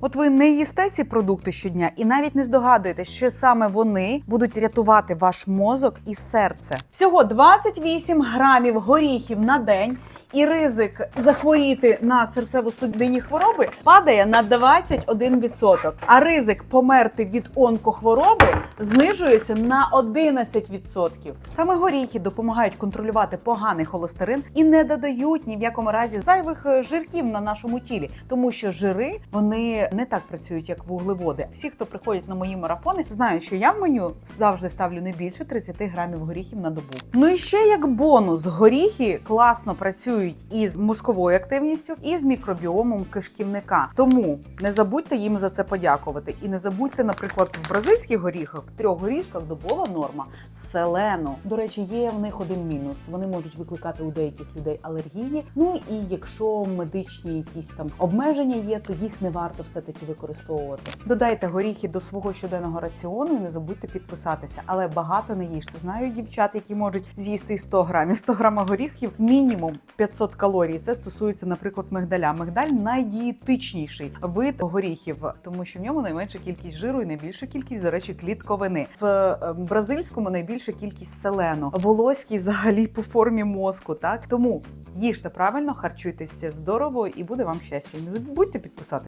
От ви не їсте ці продукти щодня і навіть не здогадуєтесь, що саме вони будуть рятувати ваш мозок і серце. Всього 28 грамів горіхів на день. І ризик захворіти на серцево-судинні хвороби падає на 21%. А ризик померти від онкохвороби знижується на 11%. Саме горіхи допомагають контролювати поганий холестерин і не додають ні в якому разі зайвих е, жирків на нашому тілі, тому що жири вони не так працюють, як вуглеводи. Всі, хто приходять на мої марафони, знають, що я в меню завжди ставлю не більше 30 грамів горіхів на добу. Ну і ще як бонус, горіхи класно працюють із мозковою активністю, і з мікробіомом кишківника. Тому не забудьте їм за це подякувати. І не забудьте, наприклад, в бразильських горіхах в трьох горішках добова норма селену. До речі, є в них один мінус. Вони можуть викликати у деяких людей алергії. Ну і якщо медичні якісь там обмеження є, то їх не варто все таки використовувати. Додайте горіхи до свого щоденного раціону і не забудьте підписатися. Але багато не їжте. Знаю дівчат, які можуть з'їсти і 100 грамів. 100 грама горіхів мінімум 500 калорій. Це стосується, наприклад, мигдаля. Мигдаль найдієтичніший вид горіхів, тому що в ньому найменша кількість жиру і найбільша кількість, до речі, клітковини. В е, бразильському найбільша кількість селену, волоський взагалі по формі мозку. Так тому їжте правильно, харчуйтеся здорово і буде вам щастя. Не забудьте підписати.